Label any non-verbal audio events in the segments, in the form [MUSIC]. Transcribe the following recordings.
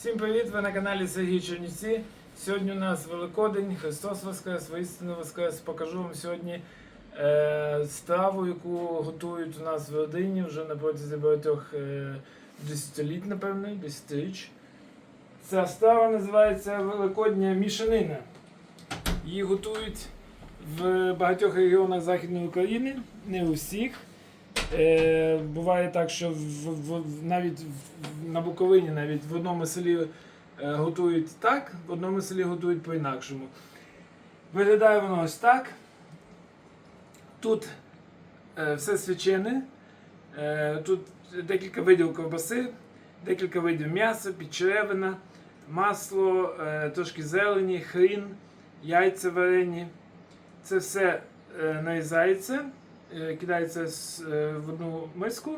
Всім привіт! Ви на каналі Сергій Чернівці. Сьогодні у нас Великодень, Христос Воскрес, воістину Воскрес. Покажу вам сьогодні е, страву, яку готують у нас в родині вже на протязі багатьох е, десятиліть, напевно, десятиріч. Ця страва називається Великодня мішанина. Її готують в багатьох регіонах Західної України, не у всіх. Е, буває так, що в, в, навіть в, на Буковині, навіть в одному селі е, готують так, в одному селі готують по-інакшому. Виглядає воно ось так. Тут е, все свячене. Е, тут декілька видів ковбаси, декілька видів м'яса, підчеревина, масло, е, трошки зелені, хрін, яйця варені. Це все е, нарізається, кидається е, в одну миску,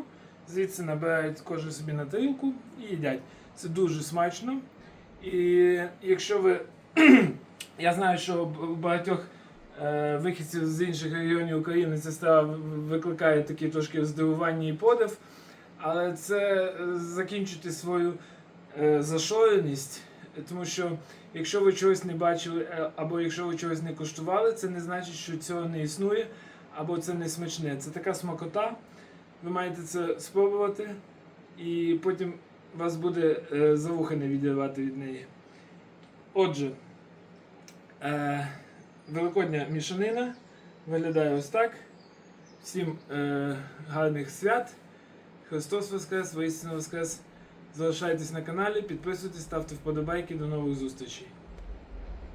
звідси набирають кожен собі на тарілку і їдять. Це дуже смачно. І якщо ви. [CLEARS THROAT] Я знаю, що у багатьох е, вихідців з інших регіонів України ця страва викликає такі трошки здивування і подив, але це е, закінчити свою е, зашореність, тому що якщо ви чогось не бачили, е, або якщо ви чогось не коштували, це не значить, що цього не існує, або це не смачне. Це така смакота. Ви маєте це спробувати, і потім вас буде е, за вуха не відірвати від неї. Отже, е, великодня мішанина виглядає ось так. Всім е, гарних свят. Христос Воскрес, воістину Воскрес. Залишайтесь на каналі, підписуйтесь, ставте вподобайки. До нових зустрічей.